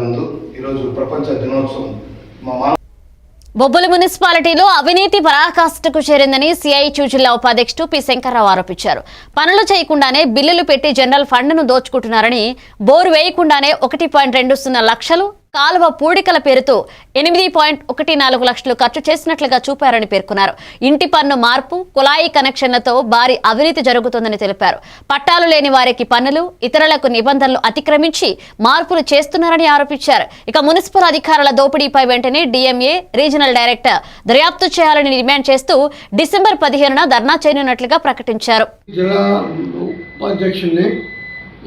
ముందు ఈరోజు ప్రపంచ దినోత్సవం. మా బొబ్బుల మున్సిపాలిటీలో అవినీతి పరాకాష్ఠకు చేరిందని సిఐటియు జిల్లా ఉపాధ్యక్షుడు పి శంకర్రావు ఆరోపించారు. పనులు చేయకుండానే బిల్లులు పెట్టి జనరల్ ఫండ్ను దోచుకుంటున్నారని బోరు వేయకుండానే ఒకటి పాయింట్ రెండు సున్నా లక్షలు కాలువ పూడికల పేరుతో ఎనిమిది పాయింట్ ఒకటి నాలుగు లక్షలు ఖర్చు చేసినట్లుగా చూపారని పేర్కొన్నారు. ఇంటి పన్ను మార్పు కుళాయి కనెక్షన్లతో భారీ అవినీతి జరుగుతుందని తెలిపారు. పట్టాలు లేని వారికి పన్నులు ఇతరులకు నిబంధనలు అతిక్రమించి మార్పులు చేస్తున్నారని ఆరోపించారు. ఇక మున్సిపల్ అధికారుల దోపిడీపై వెంటనే డిఎంఏ రీజనల్ డైరెక్టర్ దర్యాప్తు చేయాలని డిమాండ్ చేస్తూ డిసెంబర్ పదిహేనున ధర్నా చేయనున్నట్లుగా ప్రకటించారు.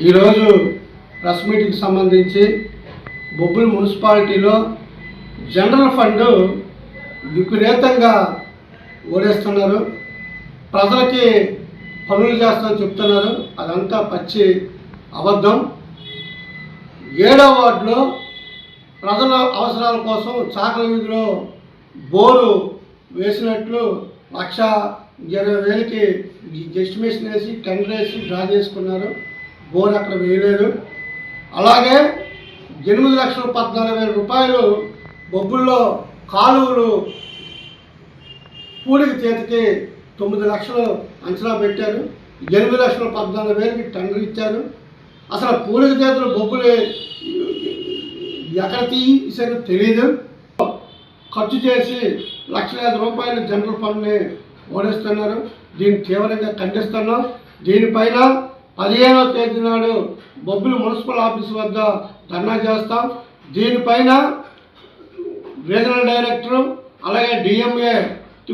ఈరోజు ప్రెస్ మీటింగ్ సంబంధించి బొబ్బుల మున్సిపాలిటీలో జనరల్ ఫండ్ విపరీతంగా ఓడేస్తున్నారు. ప్రజలకి పనులు చేస్తామని చెప్తున్నారు. అదంతా పచ్చి అబద్ధం. ఏడవ వార్డులో ప్రజల అవసరాల కోసం చాకల వీధిలో బోరు వేసినట్లు లక్ష ఇరవై వేలకి ఎస్టిమేషన్ వేసి టెండర్ వేసి డ్రా చేసుకున్నారు. బోర్ అక్కడ వేయలేదు. అలాగే ఎనిమిది లక్షల పద్నాలుగు వేల రూపాయలు బొబ్బుల్లో కాలువలు పూడిక చేతికి తొమ్మిది లక్షలు అంచనా పెట్టారు. ఎనిమిది లక్షల పద్నాలుగు వేలకి టెండర్ ఇచ్చారు. అసలు పూడికి చేతులు బొబ్బులు ఎక్కడ తీసారో తెలియదు ఖర్చు చేసి లక్షలాది రూపాయలు జనరల్ ఫండ్ని ఓడిస్తున్నారు. దీన్ని తీవ్రంగా ఖండిస్తున్నాం. దీనిపైన పదిహేనవ తేదీ నాడు బొబ్బిలి మున్సిపల్ ఆఫీస్ వద్ద ధర్నా చేస్తాం. దీనిపైన రీజనల్ డైరెక్టరు అలాగే డిఎంఏ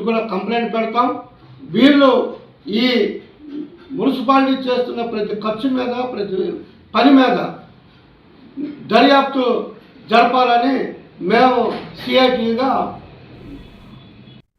కూడా కంప్లైంట్ పెడతాం. వీళ్ళు ఈ మున్సిపాలిటీ చేస్తున్న ప్రతి ఖర్చు మీద ప్రతి పని మీద దర్యాప్తు జరపాలని మేము సిఐటీగా